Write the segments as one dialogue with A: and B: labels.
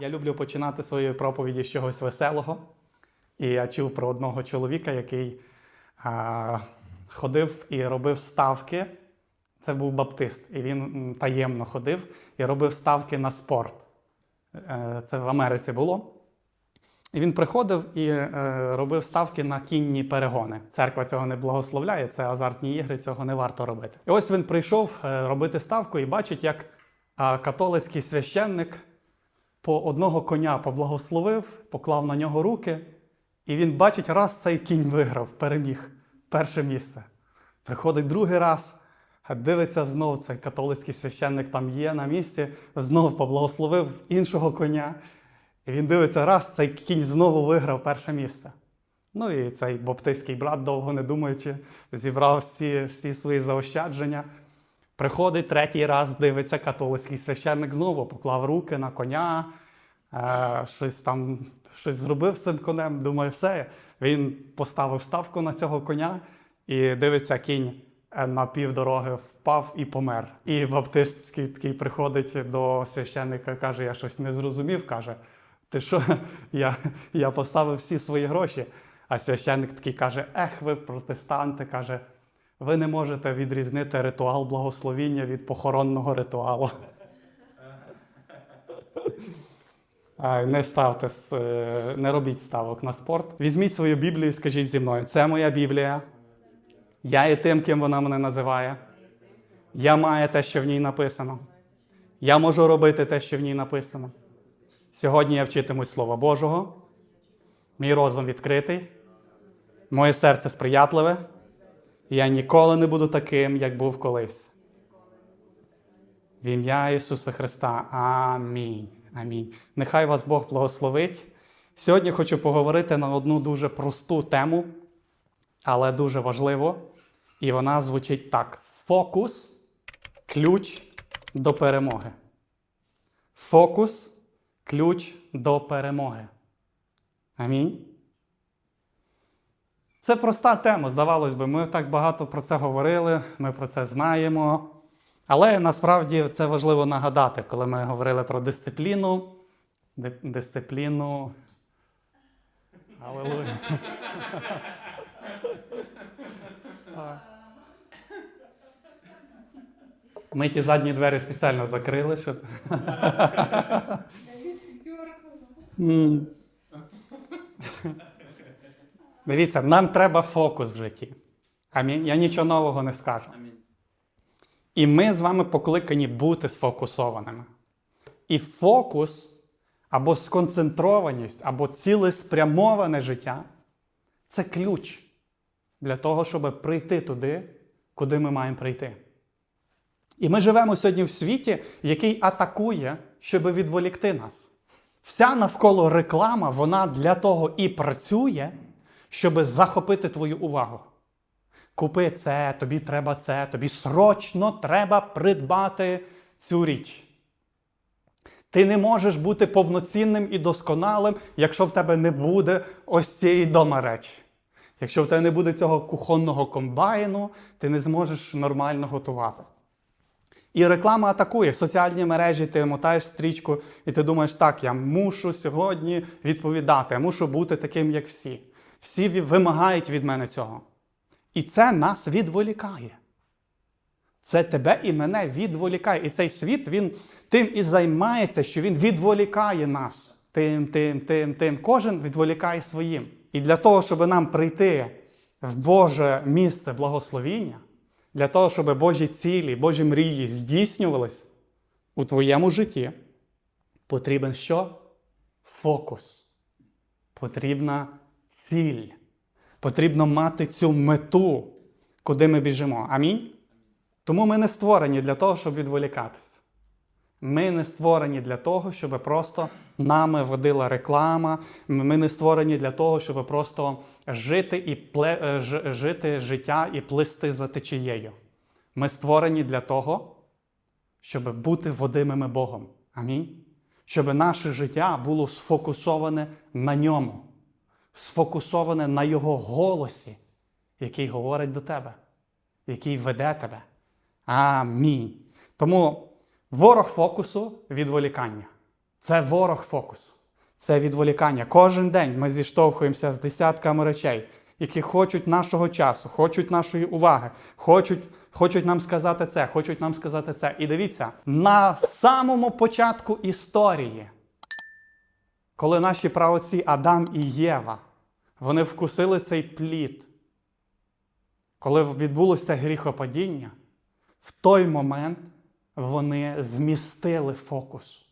A: Я люблю починати свої проповіді з чогось веселого. І я чув про одного чоловіка, який а, ходив і робив ставки. Це був баптист, і він таємно ходив і робив ставки на спорт. Е, Це в Америці було. І він приходив і е, робив ставки на кінні перегони. Церква цього не благословляє, це азартні ігри, цього не варто робити. І ось він прийшов е, робити ставку і бачить, як католицький священник по одного коня поблагословив, поклав на нього руки, і він бачить, раз цей кінь виграв, переміг перше місце. Приходить другий раз, дивиться знов цей католицький священник там є на місці, знов поблагословив іншого коня. І він дивиться, раз цей кінь знову виграв перше місце. Ну і цей баптистський брат, довго не думаючи, зібрав всі, всі свої заощадження. Приходить третій раз, дивиться, католицький священник знову поклав руки на коня, е, щось там щось зробив з цим конем. Думаю, все. Він поставив ставку на цього коня і дивиться, кінь е, на півдороги впав і помер. І баптистський такий приходить до священника, каже: Я щось не зрозумів. каже, Ти що? Я, я поставив всі свої гроші. А священник такий каже: Ех, ви протестанти, каже. Ви не можете відрізнити ритуал благословіння від похоронного ритуалу. Не ставте, е, не робіть ставок на спорт. Візьміть свою Біблію і скажіть зі мною: це моя Біблія. Я є тим, ким вона мене називає. Я маю те, що в ній написано. Я можу робити те, що в ній написано. Сьогодні я вчитимусь Слова Божого. Мій розум відкритий, моє серце сприятливе. Я ніколи не буду таким, як був колись. В ім'я Ісуса Христа. Амінь. Амінь. Нехай вас Бог благословить. Сьогодні хочу поговорити на одну дуже просту тему, але дуже важливу. І вона звучить так: фокус ключ до перемоги. Фокус ключ до перемоги. Амінь. Це проста тема, здавалось би, ми так багато про це говорили, ми про це знаємо. Але насправді це важливо нагадати, коли ми говорили про дисципліну. Дисципліну. Ми ті задні двері спеціально закрили, щоб. Дивіться, нам треба фокус в житті. Амінь. Я нічого нового не скажу. І ми з вами покликані бути сфокусованими. І фокус або сконцентрованість, або цілеспрямоване життя це ключ для того, щоб прийти туди, куди ми маємо прийти. І ми живемо сьогодні в світі, який атакує, щоб відволікти нас. Вся навколо реклама, вона для того і працює, щоб захопити твою увагу. Купи це, тобі треба це, тобі срочно треба придбати цю річ. Ти не можеш бути повноцінним і досконалим, якщо в тебе не буде ось цієї дома речі. Якщо в тебе не буде цього кухонного комбайну, ти не зможеш нормально готувати. І реклама атакує соціальні мережі, ти мотаєш стрічку, і ти думаєш, так, я мушу сьогодні відповідати, я мушу бути таким, як всі. Всі вимагають від мене цього. І це нас відволікає. Це тебе і мене відволікає. І цей світ він тим і займається, що він відволікає нас. Тим, тим, тим, тим. Кожен відволікає своїм. І для того, щоб нам прийти в Боже місце благословіння, для того, щоб Божі цілі, Божі мрії здійснювались у твоєму житті, потрібен що? Фокус. Потрібна ціль. Потрібно мати цю мету, куди ми біжимо. Амінь. Тому ми не створені для того, щоб відволікатися. Ми не створені для того, щоб просто нами водила реклама. Ми не створені для того, щоб просто жити і пле... е, жити життя і плисти за течією. Ми створені для того, щоб бути водимими Богом. Амінь. Щоб наше життя було сфокусоване на ньому, сфокусоване на Його голосі, який говорить до тебе, який веде тебе. Амінь. Тому ворог фокусу відволікання. Це ворог фокусу, це відволікання. Кожен день ми зіштовхуємося з десятками речей, які хочуть нашого часу, хочуть нашої уваги, хочуть, хочуть нам сказати це, хочуть нам сказати це. І дивіться, на самому початку історії, коли наші праотці Адам і Єва, вони вкусили цей плід, коли відбулося гріхопадіння, в той момент вони змістили фокус.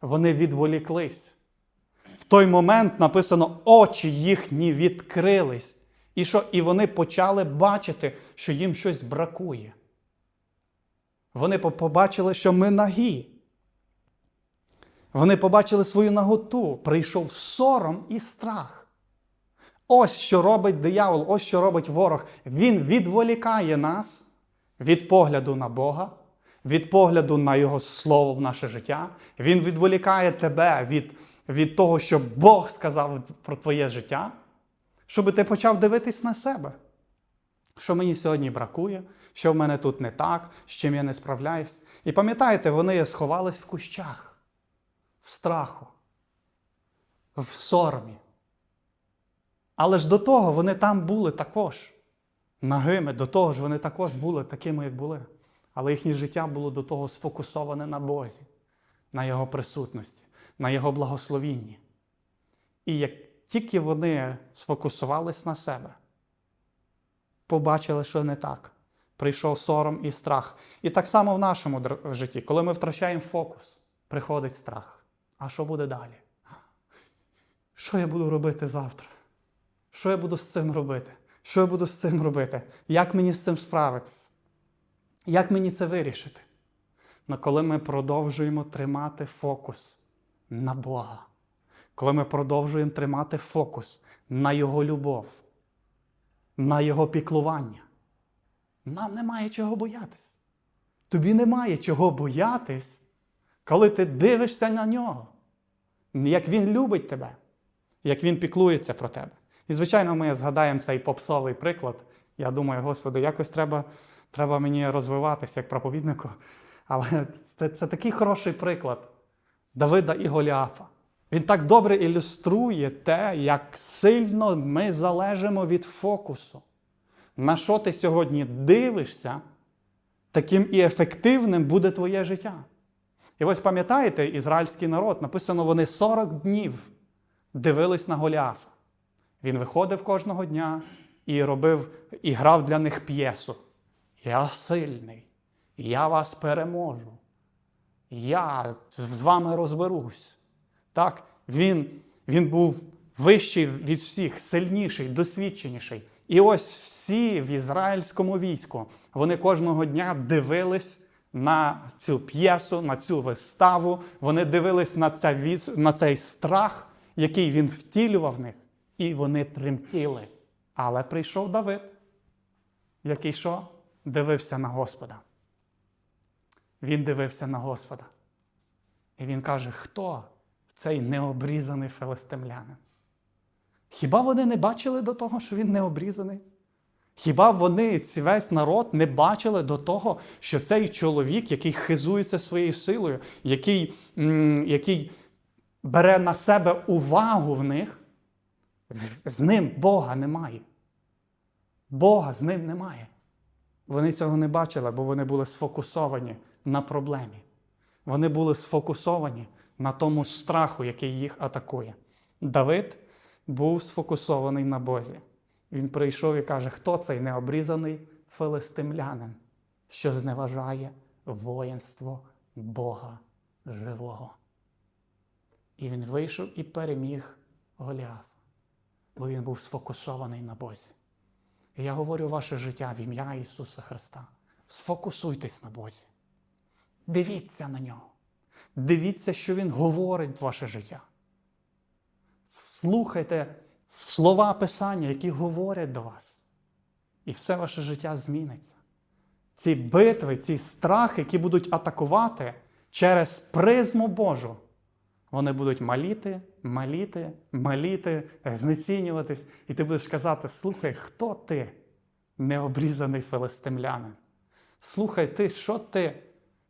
A: Вони відволіклись. В той момент написано, очі їхні відкрились. І що? І вони почали бачити, що їм щось бракує. Вони побачили, що ми нагі. Вони побачили свою наготу. Прийшов сором і страх. Ось що робить диявол, ось що робить ворог. Він відволікає нас від погляду на Бога, від погляду на Його Слово в наше життя. Він відволікає тебе від, від того, що Бог сказав про твоє життя, щоб ти почав дивитись на себе. Що мені сьогодні бракує, що в мене тут не так, з чим я не справляюсь. І пам'ятаєте, вони сховались в кущах, в страху, в соромі. Але ж до того вони там були також. Нагими, до того ж вони також були такими, як були. Але їхнє життя було до того сфокусоване на Бозі, на Його присутності, на Його благословінні. І як тільки вони сфокусувались на себе, побачили, що не так. Прийшов сором і страх. І так само в нашому житті, коли ми втрачаємо фокус, приходить страх. А що буде далі? Що я буду робити завтра? Що я буду з цим робити? Що я буду з цим робити? Як мені з цим справитись? Як мені це вирішити? Но коли ми продовжуємо тримати фокус на Бога, коли ми продовжуємо тримати фокус на Його любов, на Його піклування, нам немає чого боятись. Тобі немає чого боятись, коли ти дивишся на нього, як Він любить тебе, як Він піклується про тебе. І, звичайно, ми згадаємо цей попсовий приклад. Я думаю, Господи, якось треба, треба мені розвиватися як проповіднику. Але це, це такий хороший приклад Давида і Голіафа. Він так добре ілюструє те, як сильно ми залежимо від фокусу. На що ти сьогодні дивишся, таким і ефективним буде твоє життя. І ось пам'ятаєте, ізраїльський народ, написано, вони 40 днів дивились на Голіафа. Він виходив кожного дня і робив, і грав для них п'єсу. Я сильний, я вас переможу. Я з вами розберусь. Так, він, він був вищий від всіх, сильніший, досвідченіший. І ось всі в ізраїльському війську вони кожного дня дивились на цю п'єсу, на цю виставу. Вони дивились на, ця, віз- на цей страх, який він втілював в них, і вони тремтіли. Але прийшов Давид, який що? Дивився на Господа. Він дивився на Господа. І він каже: хто цей необрізаний филистимлянин? Хіба вони не бачили до того, що він необрізаний? Хіба вони, ці весь народ, не бачили до того, що цей чоловік, який хизується своєю силою, який, який бере на себе увагу в них, з ним Бога немає. Бога з ним немає. Вони цього не бачили, бо вони були сфокусовані на проблемі. Вони були сфокусовані на тому страху, який їх атакує. Давид був сфокусований на Бозі. Він прийшов і каже, хто цей необрізаний филистимлянин, що зневажає воїнство Бога живого. І він вийшов і переміг Голіафа, бо він був сфокусований на Бозі. І я говорю ваше життя в ім'я Ісуса Христа. Сфокусуйтесь на Бозі. Дивіться на нього. Дивіться, що Він говорить в ваше життя. Слухайте слова Писання, які говорять до вас. І все ваше життя зміниться. Ці битви, ці страхи, які будуть атакувати через призму Божу, вони будуть маліти, маліти, маліти, знецінюватись. І ти будеш казати: слухай, хто ти, необрізаний филистимлянин? Слухай ти, що ти,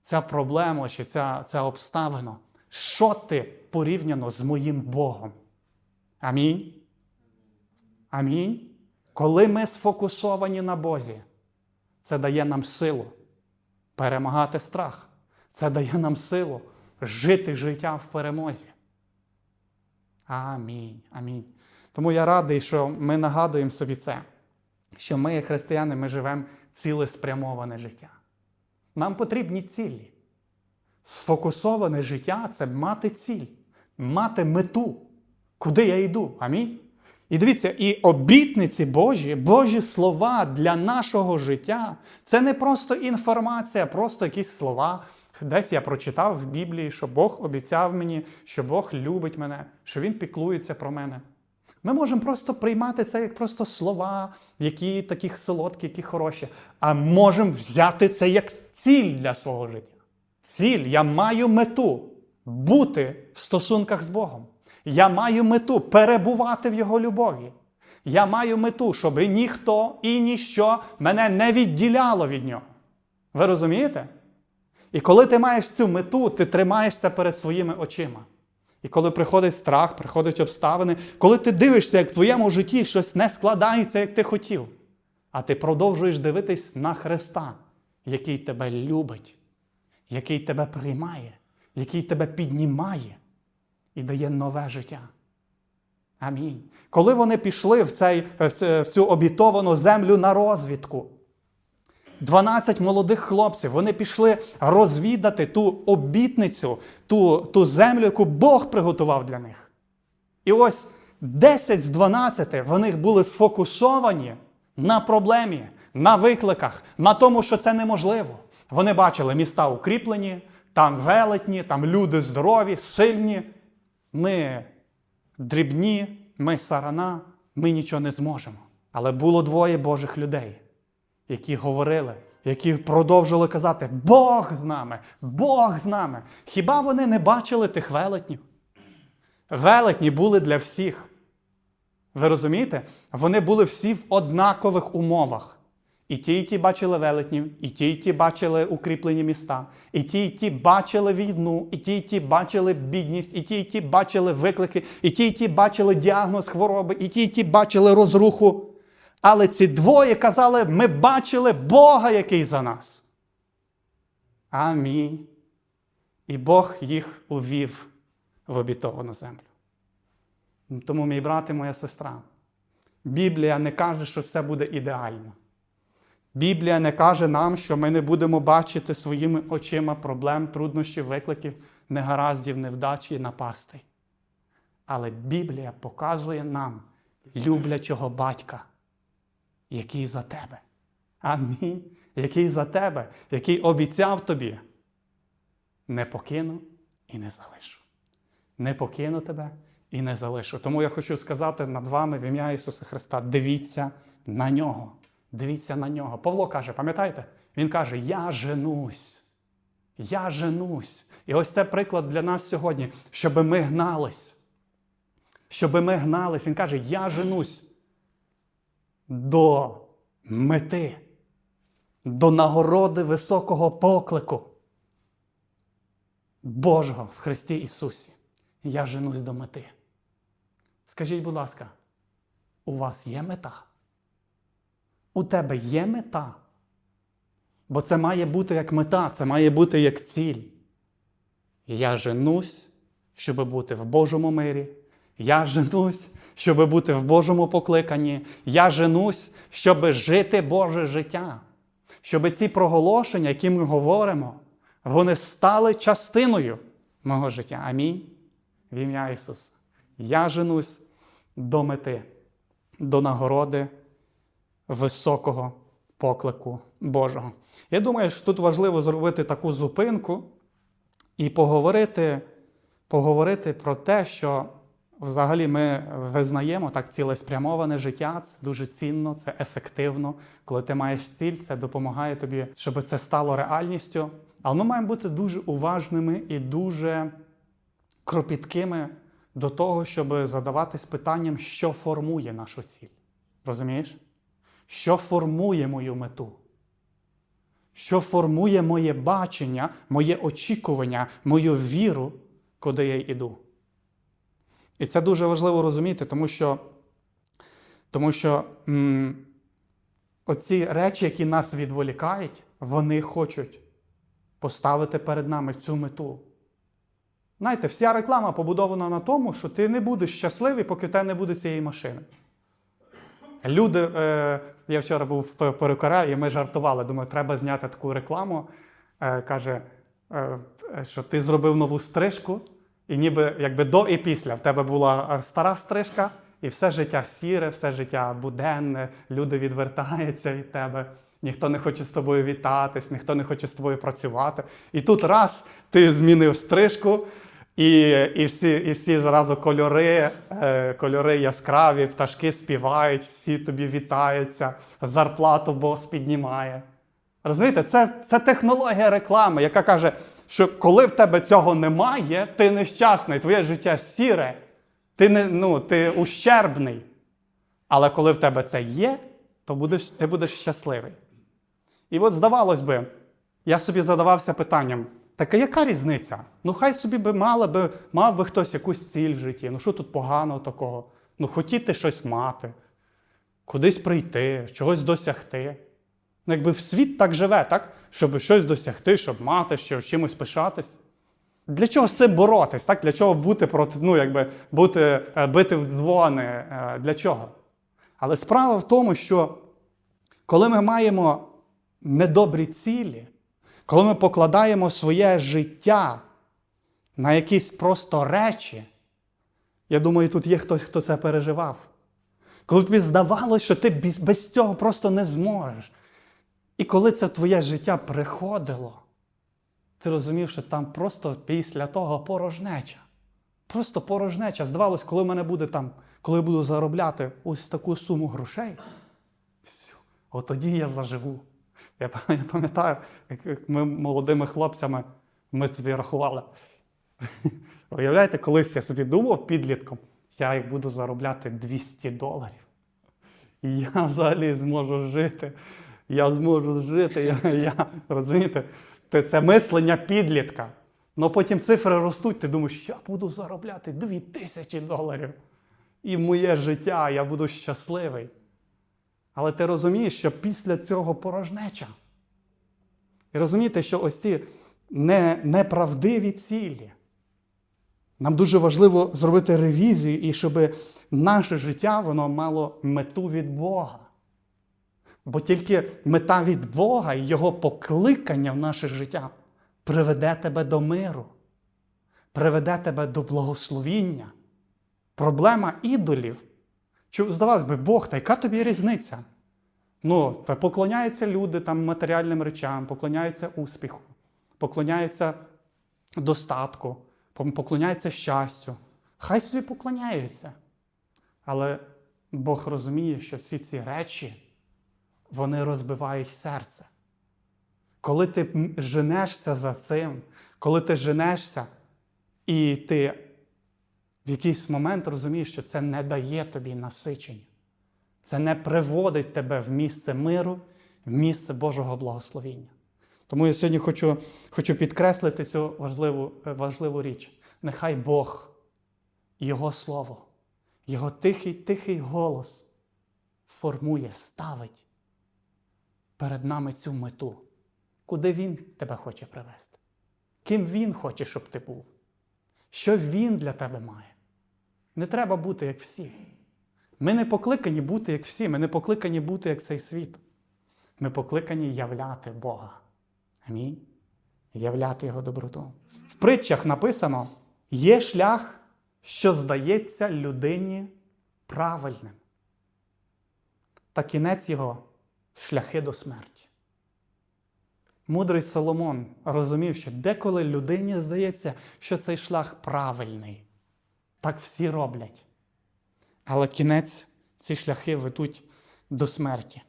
A: ця проблема чи ця, ця обставина, Що ти порівняно з моїм Богом? Амінь. Амінь. Коли ми сфокусовані на Бозі, це дає нам силу перемагати страх. Це дає нам силу жити життя в перемозі. Амінь. Амінь. Тому я радий, що ми нагадуємо собі це, що ми, християни, ми живемо цілеспрямоване життя. Нам потрібні цілі. Сфокусоване життя це мати ціль, мати мету, куди я йду. Амінь. І дивіться, і обітниці Божі, Божі слова для нашого життя це не просто інформація, просто якісь слова. Десь я прочитав в Біблії, що Бог обіцяв мені, що Бог любить мене, що Він піклується про мене. Ми можемо просто приймати це як просто слова, які такі солодкі, які хороші, а можемо взяти це як ціль для свого життя. Ціль, я маю мету бути в стосунках з Богом. Я маю мету перебувати в Його любові. Я маю мету, щоб ніхто і ніщо мене не відділяло від нього. Ви розумієте? І коли ти маєш цю мету, ти тримаєшся перед своїми очима. І коли приходить страх, приходять обставини, коли ти дивишся, як в твоєму житті щось не складається, як ти хотів, а ти продовжуєш дивитись на Христа, який тебе любить, який тебе приймає, який тебе піднімає і дає нове життя. Амінь. Коли вони пішли в, цей, в цю обітовану землю на розвідку, 12 молодих хлопців, вони пішли розвідати ту обітницю, ту, ту землю, яку Бог приготував для них. І ось 10 з 12 вони були сфокусовані на проблемі, на викликах, на тому, що це неможливо. Вони бачили міста укріплені, там велетні, там люди здорові, сильні. Ми дрібні, ми сарана, ми нічого не зможемо. Але було двоє Божих людей, які говорили, які продовжували казати: Бог з нами, Бог з нами. Хіба вони не бачили тих велетнів? Велетні були для всіх. Ви розумієте? Вони були всі в однакових умовах. І ті, і ті бачили велетнів, і ті, і ті бачили укріплені міста, і ті, і ті бачили війну, і ті, і ті бачили бідність, і ті, і ті бачили виклики, і ті, і ті бачили діагноз хвороби, і ті, і ті бачили розруху. Але ці двоє казали: ми бачили Бога, який за нас. Амінь. І Бог їх увів в обітовану землю. Тому, мій брат і моя сестра, Біблія не каже, що все буде ідеально. Біблія не каже нам, що ми не будемо бачити своїми очима проблем, труднощів, викликів, негараздів, невдачі і напастей. Але Біблія показує нам люблячого батька, який за тебе. Амінь. Який за тебе, який обіцяв тобі. Не покину і не залишу. Не покину тебе і не залишу. Тому я хочу сказати над вами в ім'я Ісуса Христа: дивіться на нього. Дивіться на нього. Павло каже, пам'ятаєте? Він каже: Я женусь. Я женусь. І ось це приклад для нас сьогодні, щоб ми гнались. Щоб ми гнались. Він каже: Я женусь до мети, до нагороди високого поклику Божого в Христі Ісусі. Я женусь до мети. Скажіть, будь ласка, у вас є мета? У тебе є мета? Бо це має бути як мета, це має бути як ціль. Я женусь, щоб бути в Божому мирі. Я женусь, щоб бути в Божому покликанні. Я женусь, щоб жити Боже життя. Щоб ці проголошення, які ми говоримо, вони стали частиною мого життя. Амінь. В ім'я Ісуса. Я женусь до мети, до нагороди високого поклику Божого. Я думаю, що тут важливо зробити таку зупинку і поговорити, поговорити про те, що взагалі ми визнаємо так цілеспрямоване життя. Це дуже цінно, це ефективно. Коли ти маєш ціль, це допомагає тобі, щоб це стало реальністю. Але ми маємо бути дуже уважними і дуже кропіткими до того, щоб задаватись питанням, що формує нашу ціль. Розумієш? Що формує мою мету? Що формує моє бачення, моє очікування, мою віру куди я йду. І це дуже важливо розуміти, тому що, тому що м, оці речі, які нас відволікають, вони хочуть поставити перед нами цю мету. Знаєте, вся реклама побудована на тому, що ти не будеш щасливий, поки в тебе не буде цієї машини. Люди, е, я вчора був в перукаря, і ми жартували. Думаю, треба зняти таку рекламу. Е, каже, е, що ти зробив нову стрижку, і ніби якби до і після. В тебе була е, стара стрижка, і все життя сіре, все життя буденне, люди відвертаються від тебе. Ніхто не хоче з тобою вітатись, ніхто не хоче з тобою працювати. І тут раз ти змінив стрижку, і, і, всі, і всі зразу кольори, е, кольори яскраві, пташки співають, всі тобі вітаються, зарплату бос піднімає. Розумієте, це, це технологія реклами, яка каже, що коли в тебе цього немає, ти нещасний, твоє життя сіре, ти, не, ну, ти ущербний. Але коли в тебе це є, то будеш, ти будеш щасливий. І от, здавалось би, я собі задавався питанням: так а яка різниця? Ну, хай собі би мала би, мав би хтось якусь ціль в житті. Ну що тут поганого такого? Ну, хотіти щось мати, кудись прийти, чогось досягти. Ну, якби в світ так живе, так? Щоб щось досягти, щоб мати, щоб чимось пишатись. Для чого з цим боротись? Так? Для чого бути проти, ну, якби, бути, е, бити в дзвони? Е, Для чого? Але справа в тому, що коли ми маємо недобрі цілі, коли ми покладаємо своє життя на якісь просто речі, я думаю, тут є хтось, хто це переживав. Коли тобі здавалося, що ти без- цього просто не зможеш. І коли це твоє життя приходило, ти розумів, що там просто після того порожнеча. Просто порожнеча. Здавалось, коли мене буде там, коли буду заробляти ось таку суму грошей, от тоді я заживу. Я я пам'ятаю, як- ми молодими хлопцями ми собі рахували. Уявляєте, колись я собі думав підлітком, я як буду заробляти 200 доларів. Я взагалі зможу жити. Я зможу жити. Я, я, розумієте? Це мислення підлітка. Ну потім цифри ростуть, ти думаєш, я буду заробляти 2000 доларів. І моє життя, я буду щасливий. Але ти розумієш, що після цього порожнеча. І розумієте, що ось ці не, неправдиві цілі. Нам дуже важливо зробити ревізію, і щоб наше життя воно мало мету від Бога. Бо тільки мета від Бога і Його покликання в наше життя приведе тебе до миру, приведе тебе до благословіння. Проблема ідолів. Чи здавалось би, Бог, та яка тобі різниця? Ну, та поклоняються люди там матеріальним речам, поклоняються успіху, поклоняються достатку, поклоняються щастю. Хай собі поклоняються. Але Бог розуміє, що всі ці речі вони розбивають серце. Коли ти женешся за цим, коли ти женешся, і ти в якийсь момент розумієш, що це не дає тобі насичення, це не приводить тебе в місце миру, в місце Божого благословіння. Тому я сьогодні хочу, хочу підкреслити цю важливу, е, важливу річ. Нехай Бог, Його Слово, Його тихий, тихий голос формує, ставить перед нами цю мету, куди Він тебе хоче привести, ким Він хоче, щоб ти був, що Він для тебе має. Не треба бути як всі. Ми не покликані бути як всі, ми не покликані бути як цей світ. Ми покликані являти Бога. Амінь. Являти Його доброту. В притчах написано: є шлях, що здається людині правильним. Та кінець його шляхи до смерті. Мудрий Соломон розумів, що деколи людині здається, що цей шлях правильний. Так всі роблять. Але кінець ці шляхи ведуть до смерті.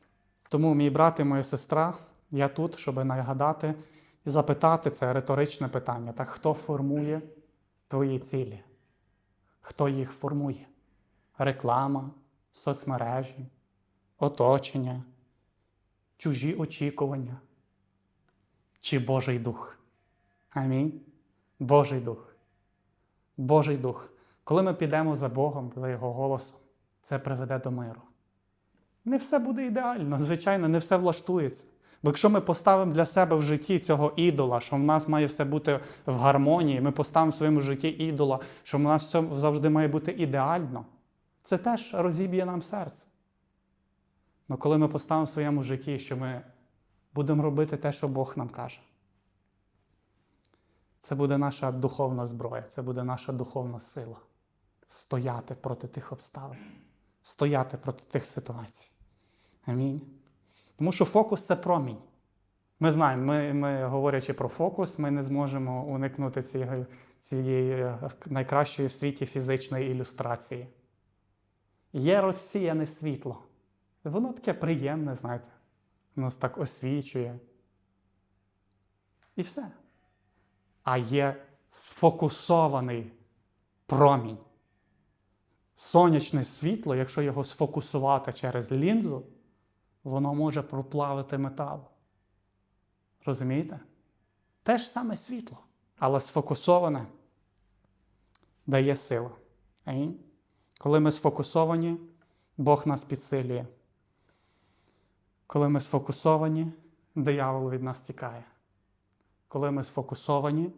A: Тому, мій брат і моя сестра, я тут, щоб нагадати і запитати це риторичне питання: так хто формує твої цілі? Хто їх формує? Реклама, соцмережі, оточення, чужі очікування чи Божий Дух? Амінь. Божий Дух. Божий Дух. Коли ми підемо за Богом, за Його голосом, це приведе до миру. Не все буде ідеально, звичайно, не все влаштується. Бо якщо ми поставимо для себе в житті цього ідола, що в нас має все бути в гармонії, ми поставимо в своєму житті ідола, що в нас все завжди має бути ідеально, це теж розіб'є нам серце. Але коли ми поставимо в своєму житті, що ми будемо робити те, що Бог нам каже, це буде наша духовна зброя, це буде наша духовна сила стояти проти тих обставин, стояти проти тих ситуацій. Амінь. Тому що фокус це промінь. Ми знаємо, ми, ми говорячи про фокус, ми не зможемо уникнути цієї, цієї е, найкращої в світі фізичної ілюстрації. Є розсіяне світло. Воно таке приємне, знаєте, воно так освічує. І все. А є сфокусований промінь. Сонячне світло, якщо його сфокусувати через лінзу, воно може проплавити метал. Розумієте? Те ж саме світло, але сфокусоване дає. Амінь. Коли ми сфокусовані, Бог нас підсилює. Коли ми сфокусовані, диявол від нас тікає. Коли ми сфокусовані,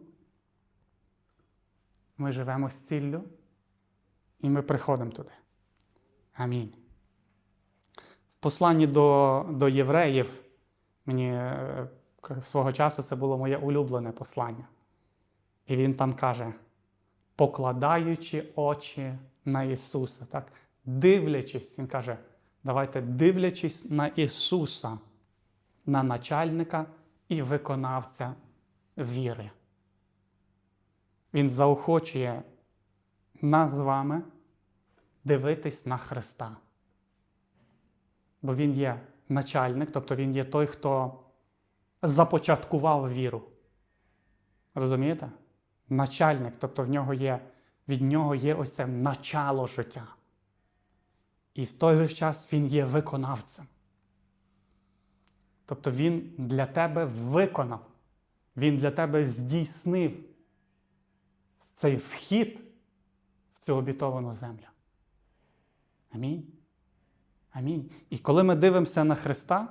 A: ми живемо з ціллю і ми приходимо туди. Амінь. В посланні до, до євреїв мені е, свого часу це було моє улюблене послання. І він там каже: покладаючи очі на Ісуса, так? дивлячись, Він каже, давайте дивлячись на Ісуса, на начальника і виконавця віри. Він заохочує нас з вами дивитись на Христа. Бо Він є начальник, тобто Він є той, хто започаткував віру. Розумієте? Начальник, тобто в нього є, від нього є ось це начало життя. І в той же час він є виконавцем. Тобто він для тебе виконав, він для тебе здійснив цей вхід цю обітовану землю. Амінь. Амінь. І коли ми дивимося на Христа,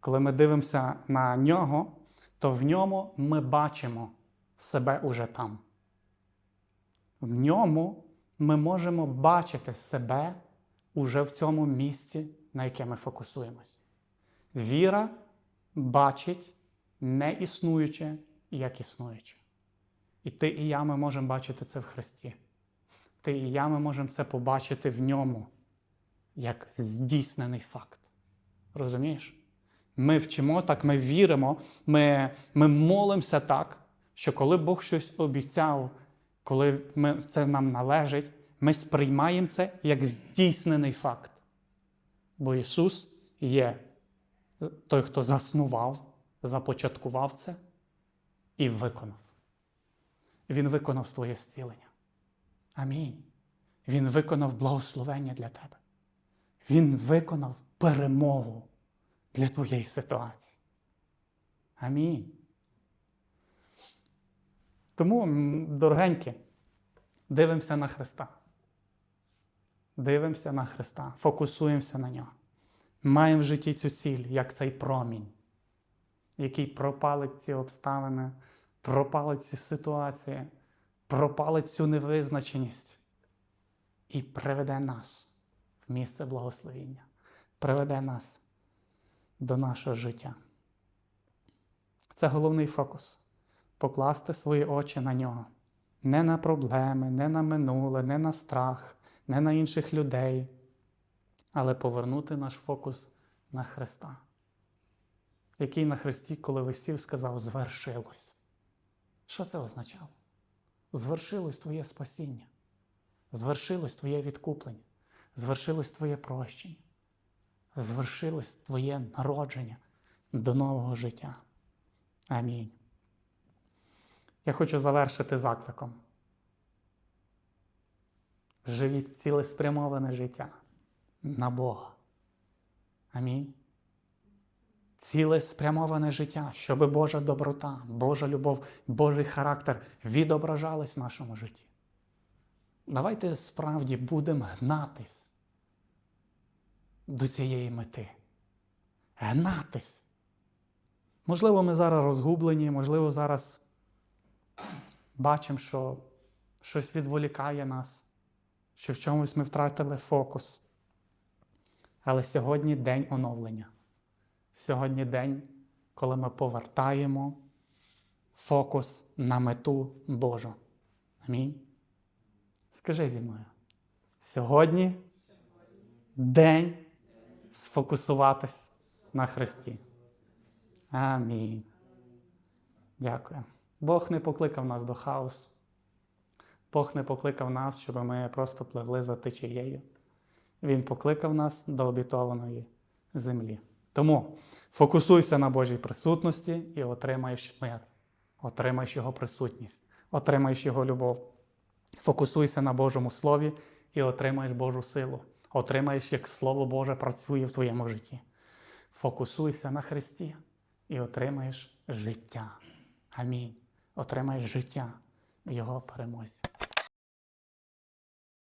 A: коли ми дивимося на нього, то в ньому ми бачимо себе уже там. В ньому ми можемо бачити себе уже в цьому місці, на яке ми фокусуємось. Віра бачить не існуюче, як існуюче. І ти і я ми можемо бачити це в Христі. Ти і я ми можемо це побачити в ньому як здійснений факт. Розумієш? Ми вчимо так, ми віримо, ми, ми молимося так, що коли Бог щось обіцяв, коли ми, це нам належить, ми сприймаємо це як здійснений факт. Бо Ісус є той, хто заснував, започаткував це і виконав. Він виконав твоє зцілення. Амінь. Він виконав благословення для тебе. Він виконав перемогу для твоєї ситуації. Амінь. Тому, дорогенькі, дивимося на Христа. Дивимося на Христа, фокусуємося на нього. Маємо в житті цю ціль, як цей промінь, який пропалить ці обставини, пропалить ці ситуації, пропалить цю невизначеність і приведе нас в місце благословіння, приведе нас до нашого життя. Це головний фокус покласти свої очі на нього. Не на проблеми, не на минуле, не на страх, не на інших людей, але повернути наш фокус на Христа, який на Христі, коли висів, сказав, звершилось. Що це означало? Звершилось твоє спасіння, звершилось твоє відкуплення, звершилось твоє прощення, звершилось твоє народження до нового життя. Амінь. Я хочу завершити закликом. Живіть цілеспрямоване життя на Бога. Амінь. Цілеспрямоване життя, щоб Божа доброта, Божа любов, Божий характер відображались в нашому житті. Давайте справді будемо гнатись до цієї мети. Гнатись. Можливо, ми зараз розгублені, можливо, зараз бачимо, що щось відволікає нас, що в чомусь ми втратили фокус. Але сьогодні день оновлення. Сьогодні день, коли ми повертаємо фокус на мету Божу. Амінь. Скажи зі мною. Сьогодні день сфокусуватись на Христі. Амінь. Дякую. Бог не покликав нас до хаосу. Бог не покликав нас, щоб ми просто пливли за течією. Він покликав нас до обітованої землі. Тому фокусуйся на Божій присутності і отримаєш мир, отримаєш Його присутність, отримаєш Його любов. Фокусуйся на Божому Слові і отримаєш Божу силу. Отримаєш, як Слово Боже працює в твоєму житті. Фокусуйся на Христі і отримаєш життя. Амінь. Отримаєш життя в Його перемозі.